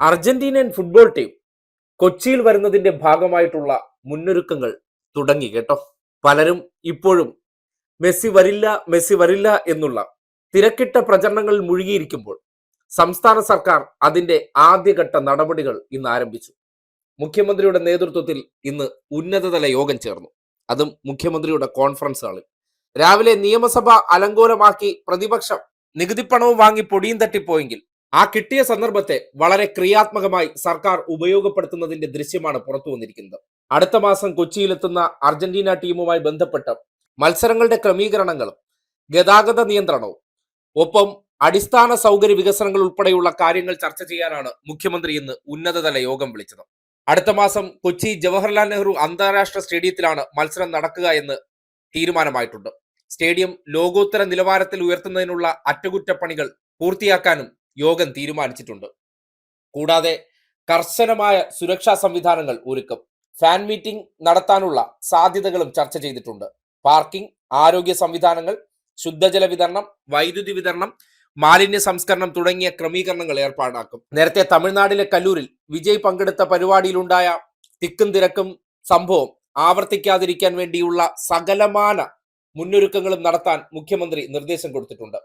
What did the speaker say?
അർജന്റീനൻ football team കൊച്ചിയിൽ വരുന്നതിന്റെ ഭാഗമായിട്ടുള്ള മുന്നൊരുക്കങ്ങൾ തുടങ്ങി കേട്ടോ. പലരും ഇപ്പോഴും മെസ്സി വരില്ല മെസ്സി വരില്ല എന്നുള്ള തിരക്കിട്ട പ്രചരണങ്ങളിൽ മുഴുകിയിരിക്കുമ്പോൾ സംസ്ഥാന സർക്കാർ അതിന്റെ ആദ്യഘട്ട നടപടികൾ ഇന്ന് ആരംഭിച്ചു. മുഖ്യമന്ത്രിയുടെ നേതൃത്വത്തിൽ ഇന്ന് ഉന്നതതല യോഗം ചേർന്നു. അതും മുഖ്യമന്ത്രിയുടെ കോൺഫറൻസ് ഹാളിൽ. രാവിലെ നിയമസഭ അലങ്കോലമാക്കി പ്രതിപക്ഷം നികുതിപ്പണവും വാങ്ങി പൊടിയും തട്ടിപ്പോയെങ്കിൽ ആ കിട്ടിയ സന്ദർഭത്തെ വളരെ ക്രിയാത്മകമായി സർക്കാർ ഉപയോഗപ്പെടുത്തുന്നതിന്റെ ദൃശ്യമാണ് പുറത്തു വന്നിരിക്കുന്നത്. അടുത്ത മാസം കൊച്ചിയിലെത്തുന്ന അർജന്റീന ടീമുമായി ബന്ധപ്പെട്ട് മത്സരങ്ങളുടെ ക്രമീകരണങ്ങളും ഗതാഗത നിയന്ത്രണവും ഒപ്പം അടിസ്ഥാന സൗകര്യ വികസനങ്ങൾ ഉൾപ്പെടെയുള്ള കാര്യങ്ങൾ ചർച്ച ചെയ്യാനാണ് മുഖ്യമന്ത്രി ഇന്ന് ഉന്നതതല യോഗം വിളിച്ചത്. അടുത്ത മാസം കൊച്ചി ജവഹർലാൽ നെഹ്റു അന്താരാഷ്ട്ര സ്റ്റേഡിയത്തിലാണ് മത്സരം നടക്കുക എന്ന് തീരുമാനമായിട്ടുണ്ട്. സ്റ്റേഡിയം ലോകോത്തര നിലവാരത്തിൽ ഉയർത്തുന്നതിനുള്ള അറ്റകുറ്റപ്പണികൾ പൂർത്തിയാക്കാനും യോഗം തീരുമാനിച്ചിട്ടുണ്ട്. കൂടാതെ കർശനമായ സുരക്ഷാ സംവിധാനങ്ങൾ ഒരുക്കും. ഫാൻ മീറ്റിംഗ് നടത്താനുള്ള സാധ്യതകളും ചർച്ച ചെയ്തിട്ടുണ്ട്. പാർക്കിംഗ് ആരോഗ്യ സംവിധാനങ്ങൾ ശുദ്ധജല വിതരണം വൈദ്യുതി വിതരണം മാലിന്യ സംസ്കരണം തുടങ്ങിയ ക്രമീകരണങ്ങൾ ഏർപ്പാടാക്കും. നേരത്തെ തമിഴ്നാട്ടിലെ കല്ലൂരിൽ വിജയ് പങ്കെടുത്ത പരിപാടിയിലുണ്ടായ തിക്കും തിരക്കും സംഭവം ആവർത്തിക്കാതിരിക്കാൻ വേണ്ടിയുള്ള സകലമാന മുന്നൊരുക്കങ്ങളും നടത്താൻ മുഖ്യമന്ത്രി നിർദ്ദേശം കൊടുത്തിട്ടുണ്ട്.